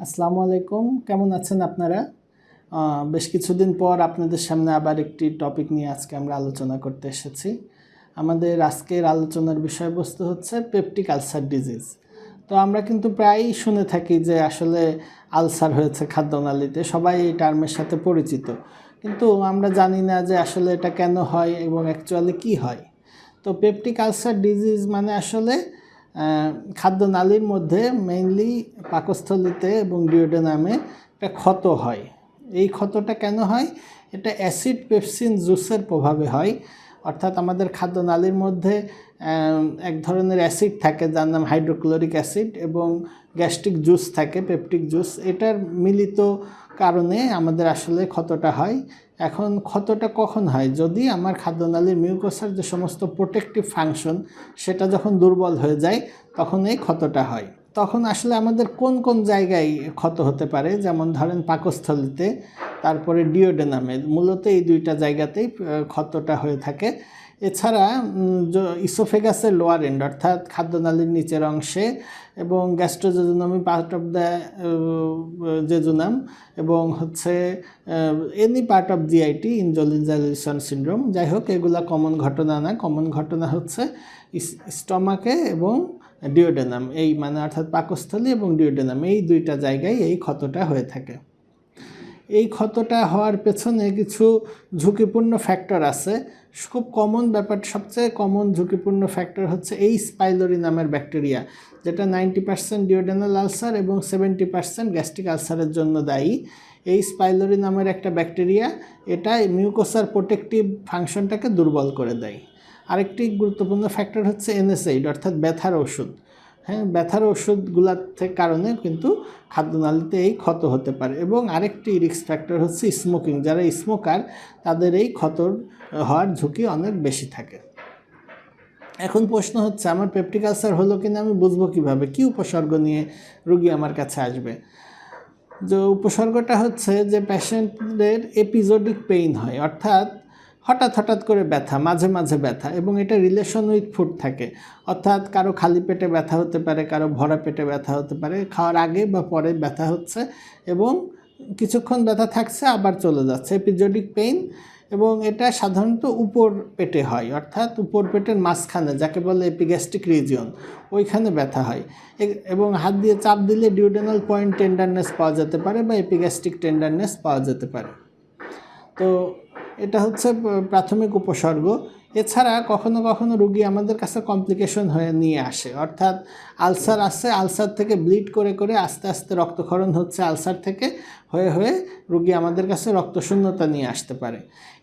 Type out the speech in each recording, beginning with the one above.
আসসালামু আলাইকুম। কেমন আছেন আপনারা? বেশ কিছুদিন পর আপনাদের সামনে আবার একটি টপিক নিয়ে আজকে আমরা আলোচনা করতে এসেছি। আমাদের আজকের আলোচনার বিষয়বস্তু হচ্ছে পেপটিক আলসার ডিজিজ তো আমরা কিন্তু প্রায়ই শুনে থাকি যে আসলে আলসার হয়েছে খাদ্যনালীতে, সবাই এই টার্মের সাথে পরিচিত। কিন্তু আমরা জানি না যে আসলে এটা কেন হয় এবং অ্যাকচুয়ালি কি হয়। তো পেপটিক আলসার ডিজিজ মানে আসলে খাদ্যনালীর মধ্যে মেইনলি পাকস্থলিতে এবং ডিওডেনামে একটা ক্ষত হয়। এই ক্ষতটা কেন হয়? এটা অ্যাসিড পেপসিন জুসের প্রভাবে হয়। অর্থাৎ আমাদের খাদ্যনালীর মধ্যে এক ধরনের অ্যাসিড থাকে, যার নাম হাইড্রোক্লোরিক অ্যাসিড এবং গ্যাস্ট্রিক জুস থাকে, পেপটিক জুস। এটার মিলিত কারণে আমাদের আসলে ক্ষতটা হয়। এখন ক্ষতটা কখন হয়? যদি আমার খাদ্যনালীর মিউকোসার যে সমস্ত প্রোটেক্টিভ ফাংশন, সেটা যখন দুর্বল হয়ে যায়, তখন এই ক্ষতটা হয়। তখন আসলে আমাদের কোন কোন জায়গায় ক্ষত হতে পারে? যেমন ধরেন পাকস্থলিতে তারপরে ডিওডেনামে। মূলত এই দুইটা জায়গাতেই ক্ষতটা হয়ে থাকে। এছাড়া ইসোফেগাসের লোয়ার এন্ড অর্থাৎ খাদ্যনালীর নিচের অংশে এবং গ্যাস্ট্রোজেজুনামি পার্ট অফ দ্য জেজুনাম এবং হচ্ছে any part of GIT Zollinger Ellison syndrome যাই হোক, এগুলা কমন ঘটনা না। কমন ঘটনা হচ্ছে স্টমাকে এবং ডিওডেনাম। এই মানে অর্থাৎ পাকস্থলী এবং ডিওডেনাম। এই দুইটা জায়গায় এই ক্ষতটা হয়ে থাকে। এই ক্ষতটা হওয়ার পেছনে কিছু ঝুঁকিপূর্ণ ফ্যাক্টর আছে। খুব কমন ব্যাপার, সবচেয়ে কমন ঝুঁকিপূর্ণ ফ্যাক্টর হচ্ছে এই স্পাইলোরি নামের ব্যাকটেরিয়া যেটা নাইনটি পার্সেন্ট ডিওডেনাল আলসার এবং সেভেন্টি পার্সেন্ট গ্যাস্ট্রিক আলসারের জন্য দায়ী। এই স্পাইলোরি নামের একটা ব্যাকটেরিয়া এটা মিউকোসার প্রোটেক্টিভ ফাংশনটাকে দুর্বল করে দেয়। আরেকটি গুরুত্বপূর্ণ ফ্যাক্টর হচ্ছে এনএসএইড অর্থাৎ ব্যথার ওষুধ। হ্যাঁ ব্যথার ওষুধগুলোর কারণে কিন্তু খাদ্যনালীতে এই ক্ষত হতে পারে। এবং আরেকটি রিক্স ফ্যাক্টর হচ্ছে স্মোকিং যারা স্মোকার তাদের এই ক্ষতর হওয়ার ঝুঁকি অনেক বেশি থাকে। এখন প্রশ্ন হচ্ছে, আমার পেপটিক আলসার হলো কিনা আমি বুঝব কীভাবে? কি উপসর্গ নিয়ে রুগী আমার কাছে আসবে? যে উপসর্গটা হচ্ছে যে পেশেন্টদের এপিজোডিক পেইন হয়। অর্থাৎ হঠাৎ হঠাৎ করে ব্যথা, মাঝে মাঝে ব্যথা এবং এটা রিলেশন উইথ ফুড থাকে। অর্থাৎ কারও খালি পেটে ব্যথা হতে পারে, কারও ভরা পেটে ব্যথা হতে পারে, খাওয়ার আগে বা পরে ব্যথা হচ্ছে এবং কিছুক্ষণ ব্যথা থাকছে, আবার চলে যাচ্ছে। এপিজোডিক পেইন এবং এটা সাধারণত উপর পেটে হয়, অর্থাৎ উপর পেটের মাঝখানে যাকে বলে এপিগ্যাস্ট্রিক রিজিয়ন ওইখানে ব্যথা হয়। এবং হাত দিয়ে চাপ দিলে ডিউডেনাল পয়েন্ট টেন্ডারনেস পাওয়া যেতে পারে বা এপিগ্যাস্ট্রিক টেন্ডারনেস পাওয়া যেতে পারে। তো এটা হচ্ছে প্রাথমিক উপসর্গ। এছাড়া কখনো কখনো রুগী আমাদের কাছে কমপ্লিকেশন হয়ে নিয়ে আসে। অর্থাৎ আলসার আসছে আলসার থেকে ব্লিড করে করে আস্তে আস্তে রক্তক্ষরণ হচ্ছে আলসার থেকে হয়ে হয়ে রুগী আমাদের কাছে রক্তশূন্যতা নিয়ে আসতে পারে।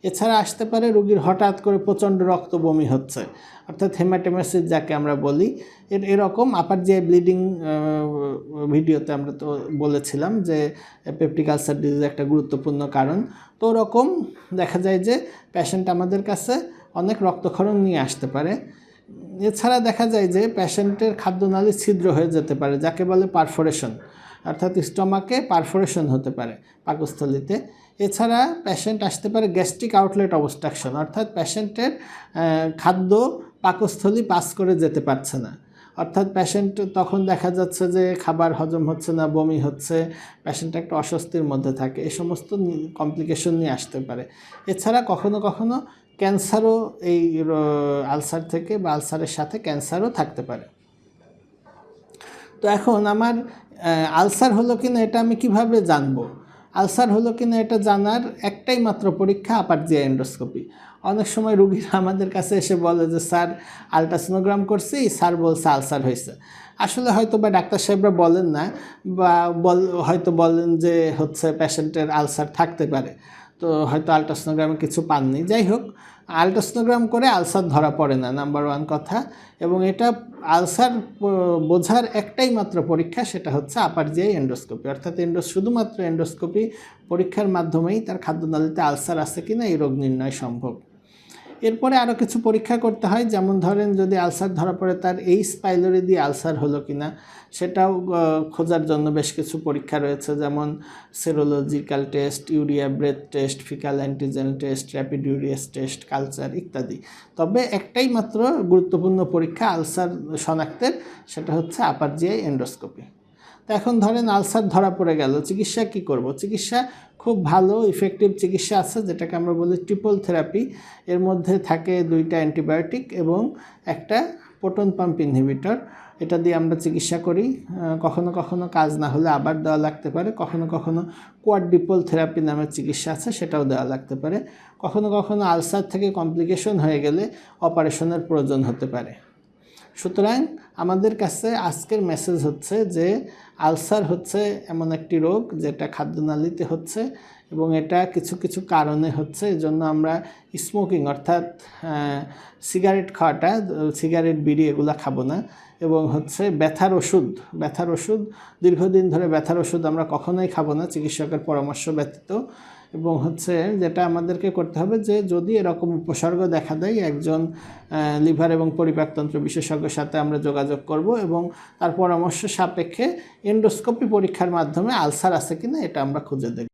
এছাড়া আসতে পারে রুগীর হঠাৎ করে প্রচণ্ড রক্ত বমি হচ্ছে। অর্থাৎ হেমাটেমাসিস যাকে আমরা বলি, এর এরকম আপার যে ব্লিডিং ভিডিওতে আমরা তো বলেছিলাম যে পেপটিক আলসার ডিজিজ একটা গুরুত্বপূর্ণ কারণ। তো ওরকম দেখা যায় যে পেশেন্ট আমাদের কাছে অনেক রক্তক্ষরণ নিয়ে আসতে পারে। এছাড়া দেখা যায় যে পেশেন্টের খাদ্যনালী ছিদ্র হয়ে যেতে পারে, যাকে বলে পারফোরেশন। অর্থাৎ স্টমাকে পারফোরেশন হতে পারে পাকস্থলিতে। এছাড়া পেশেন্ট আসতে পারে গ্যাস্ট্রিক আউটলেট অবস্ট্রাকশন, অর্থাৎ পেশেন্টের খাদ্য পাকস্থলী পাস করে যেতে পারছে না। অর্থাৎ পেশেন্ট তখন দেখা যাচ্ছে যে খাবার হজম হচ্ছে না, বমি হচ্ছে, পেশেন্ট একটা অস্বস্তির মধ্যে থাকে। এ সমস্ত কমপ্লিকেশন নিয়ে আসতে পারে। এছাড়া কখনো কখনো ক্যান্সারও এই আলসার থেকে বা আলসারের সাথে ক্যান্সারও থাকতে পারে। তো এখন আমার আলসার হলো কিনা এটা আমি কীভাবে জানব? আলসার হলো কিনা এটা জানার একটাই মাত্র পরীক্ষা আপার যে এন্ডোস্কোপি। অনেক সময় রুগীরা আমাদের কাছে এসে বলে যে, স্যার, আলট্রাসোনোগ্রাম করছি, স্যার বলছে আলসার হয়েছে। আসলে হয়তো বা ডাক্তার সাহেবরা বলেন না, বা বল, হয়তো বলেন যে, হচ্ছে পেশেন্টের আলসার থাকতে পারে। তো হয়তো আলট্রাসোনোগ্রামে কিছু পাননি। যাই হোক, আলট্রাসোনোগ্রাম করে আলসার ধরা পড়ে না নাম্বার ওয়ান কথা। এবং এটা আলসার বোঝার একটাই মাত্র পরীক্ষা, সেটা হচ্ছে আপার জিআই এন্ডোস্কোপি অর্থাৎ এন্ডো শুধুমাত্র এন্ডোস্কোপি পরীক্ষার মাধ্যমেই তার খাদ্যনালীতে আলসার আছে কিনা, এই রোগ নির্ণয় সম্ভব। এরপরে আরও কিছু পরীক্ষা করতে হয়। যেমন ধরেন যদি আলসার ধরা পড়ে, তার এই স্পাইলোরি দিয়ে আলসার হলো কিনা, সেটাও খোঁজার জন্য বেশ কিছু পরীক্ষা রয়েছে। যেমন serological test urea breath test faecal antigen test rapid urease test culture ইত্যাদি। তবে একটাই মাত্র গুরুত্বপূর্ণ পরীক্ষা আলসার শনাক্তের, সেটা হচ্ছে আপার জিআই এন্ডোস্কোপি তো এখন ধরেন আলসার ধরা পড়ে গেল, চিকিৎসা কি করব? চিকিৎসা খুব ভালো ইফেক্টিভ চিকিৎসা আছে, যেটাকে আমরা বলি ট্রিপল থেরাপি এর মধ্যে থাকে দুইটা অ্যান্টিবায়োটিক এবং একটা প্রোটন পাম্প ইনহিবিটর এটা দিয়ে আমরা চিকিৎসা করি। কখনো কখনো কাজ না হলে আবার দেওয়া লাগতে পারে। কখনো কখনো কোয়াড্রিপল থেরাপি নামের চিকিৎসা আছে, সেটাও দেওয়া লাগতে পারে। কখনো কখনো আলসার থেকে কমপ্লিকেশন হয়ে গেলে অপারেশনের প্রয়োজন হতে পারে। সুতরাং আমাদের কাছে আজকের মেসেজ হচ্ছে যে আলসার হচ্ছে এমন একটি রোগ, যেটা খাদ্যনালীতে হচ্ছে এবং এটা কিছু কিছু কারণে হচ্ছে। জন্য আমরা স্মোকিং অর্থাৎ সিগারেট খাওয়াটা সিগারেট বিড়ি এগুলো খাব না। এবং হচ্ছে ব্যথার ওষুধ ব্যথার ওষুধ, দীর্ঘদিন ধরে ব্যথার ওষুধ আমরা কখনোই খাব না, চিকিৎসকের পরামর্শ ব্যতীত। এবং হচ্ছে যেটা আমাদেরকে করতে হবে যে যদি এরকম উপসর্গ দেখা দেয়, একজন লিভার এবং পরিপাকতন্ত্র বিশেষজ্ঞের সাথে আমরা যোগাযোগ করব এবং তার পরামর্শ সাপেক্ষে এন্ডোস্কোপি পরীক্ষার মাধ্যমে আলসার আছে কিনা এটা আমরা খুঁজে দেখব।